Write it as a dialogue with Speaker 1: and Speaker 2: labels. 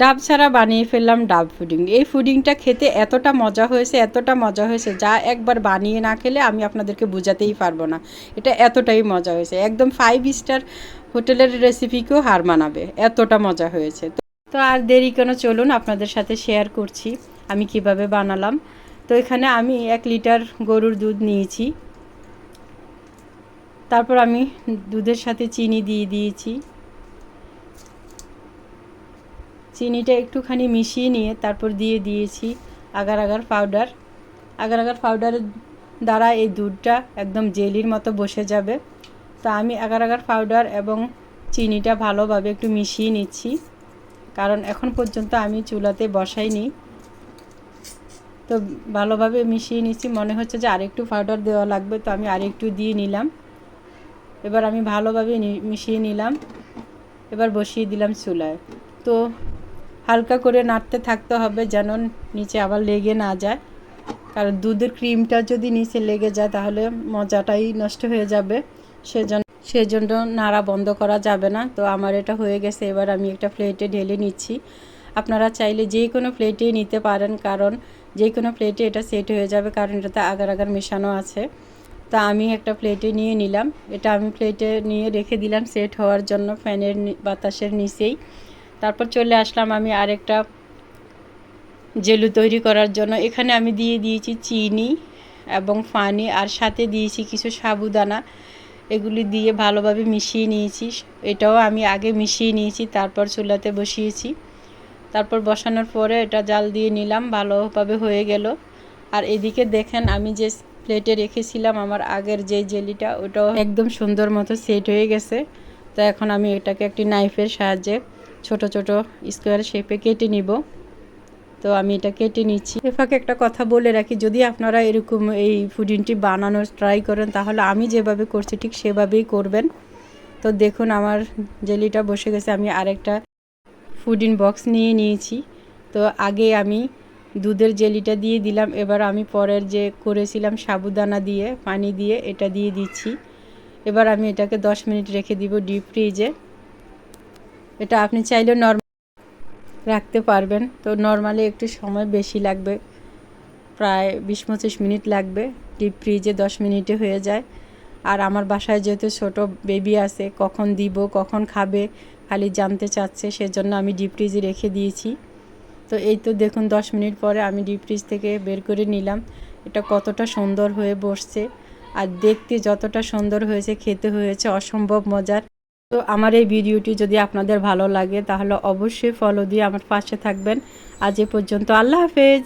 Speaker 1: ডাব ছাড়া বানিয়ে ফেললাম ডাব ফুডিং এই ফুডিংটা খেতে এতটা মজা হয়েছে, এতটা মজা হয়েছে যা একবার বানিয়ে না খেলে আমি আপনাদেরকে বোঝাতেই পারব না। এটা এতটাই মজা হয়েছে। একদম ফাইভ স্টার হোটেলের রেসিপিকেও হার মানাবে। এতটা মজা হয়েছে। তো আর দেরি কেন, চলুন আপনাদের সাথে শেয়ার করছি আমি কীভাবে বানালাম। তো এখানে আমি এক লিটার গরুর দুধ নিয়েছি। তারপর আমি দুধের সাথে চিনি দিয়ে দিয়েছি। চিনিটা একটুখানি মিশিয়ে নিয়ে তারপর দিয়ে দিয়েছি agar agar powder agar agar পাউডারের দ্বারা এই দুধটা একদম জেলির মতো বসে যাবে। তা আমি আগার আগার পাউডার এবং চিনিটা ভালোভাবে একটু মিশিয়ে নিচ্ছি। কারণ এখন পর্যন্ত আমি চুলাতে বসাইনি। তো ভালোভাবে মিশিয়ে নিচ্ছি। মনে হচ্ছে যে আরেকটু পাউডার দেওয়া লাগবে, তো আমি আরেকটু দিয়ে নিলাম। এবার আমি ভালোভাবে মিশিয়ে নিলাম। এবার বসিয়ে দিলাম চুলায়। তো হালকা করে নাড়তে থাকতে হবে যেন নিচে আবার লেগে না যায়। কারণ দুধের ক্রিমটা যদি নিচে লেগে যায় তাহলে মজাটাই নষ্ট হয়ে যাবে। সেজন্য সেজন্য নাড়া বন্ধ করা যাবে না। তো আমার এটা হয়ে গেছে, এবার আমি একটা প্লেটে ঢেলে নিচ্ছি। আপনারা চাইলে যে কোনো প্লেটেই নিতে পারেন, কারণ যে কোনো প্লেটে এটা সেট হয়ে যাবে, কারণ এটাতে আগার আগার মেশানো আছে। তা আমি একটা প্লেটে নিয়ে নিলাম। এটা আমি প্লেটে নিয়ে রেখে দিলাম সেট হওয়ার জন্য ফ্যানের বাতাসের নিচেই। তারপর চলে আসলাম আমি আরেকটা জেলু তৈরি করার জন্য। এখানে আমি দিয়ে দিয়েছি চিনি এবং পানি আর সাথে দিয়েছি কিছু সাবুদানা। এগুলি দিয়ে ভালোভাবে মিশিয়ে নিয়েছি। এটাও আমি আগে মিশিয়ে নিয়েছি, তারপর চুলাতে বসিয়েছি। তারপর বসানোর পরে এটা জাল দিয়ে নিলাম, ভালোভাবে হয়ে গেল। আর এদিকে দেখেন আমি যে প্লেটে রেখেছিলাম আমার আগের যে জেলিটা, ওটাও একদম সুন্দর মতো সেট হয়ে গেছে। তো এখন আমি এটাকে একটি নাইফের সাহায্যে ছোট ছোট স্কোয়ার শেপে কেটে নিব। তো আমি এটা কেটে নিচ্ছি। এফাকে একটা কথা বলে রাখি, যদি আপনারা এরকম এই ফুডিংটি বানানোর ট্রাই করেন, তাহলে আমি যেভাবে করছি ঠিক সেভাবেই করবেন। তো দেখুন, আমার জেলিটা বসে গেছে, আমি আরেকটা ফুডিং বক্স নিয়ে নিয়েছি। তো আগে আমি দুধের জেলিটা দিয়ে দিলাম, এবার আমি পরের যে করেছিলাম সাবুদানা দিয়ে, পানি দিয়ে, এটা দিয়ে দিচ্ছি। এবার আমি এটাকে দশ মিনিট রেখে দিব ডিপ ফ্রিজে এটা আপনি চাইলে নর্মাল রাখতে পারবেন। তো নর্মালি একটু সময় বেশি লাগবে। প্রায় বিশ পঁচিশ মিনিট লাগবে। ডিপ ফ্রিজে দশ মিনিটে হয়ে যায়। আর আমার বাসায় যেহেতু ছোট বেবি আছে, কখন দিব, কখন খাবে, খালি জানতে চাচ্ছে, সেজন্য আমি ডিপ ফ্রিজে রেখে দিয়েছি। তো এই তো দেখুন, দশ মিনিট পরে আমি ডিপ ফ্রিজ থেকে বের করে নিলাম। এটা কতটা সুন্দর হয়ে বসছে। আর দেখতে যতটা সুন্দর হয়েছে, খেতে হয়েছে, অসম্ভব মজার। তো আমার এই ভিডিওটি যদি আপনাদের ভালো লাগে, তাহলে অবশ্যই ফলো দিয়ে আমার পাশে থাকবেন। আজ এ পর্যন্ত আল্লাহ হাফেজ।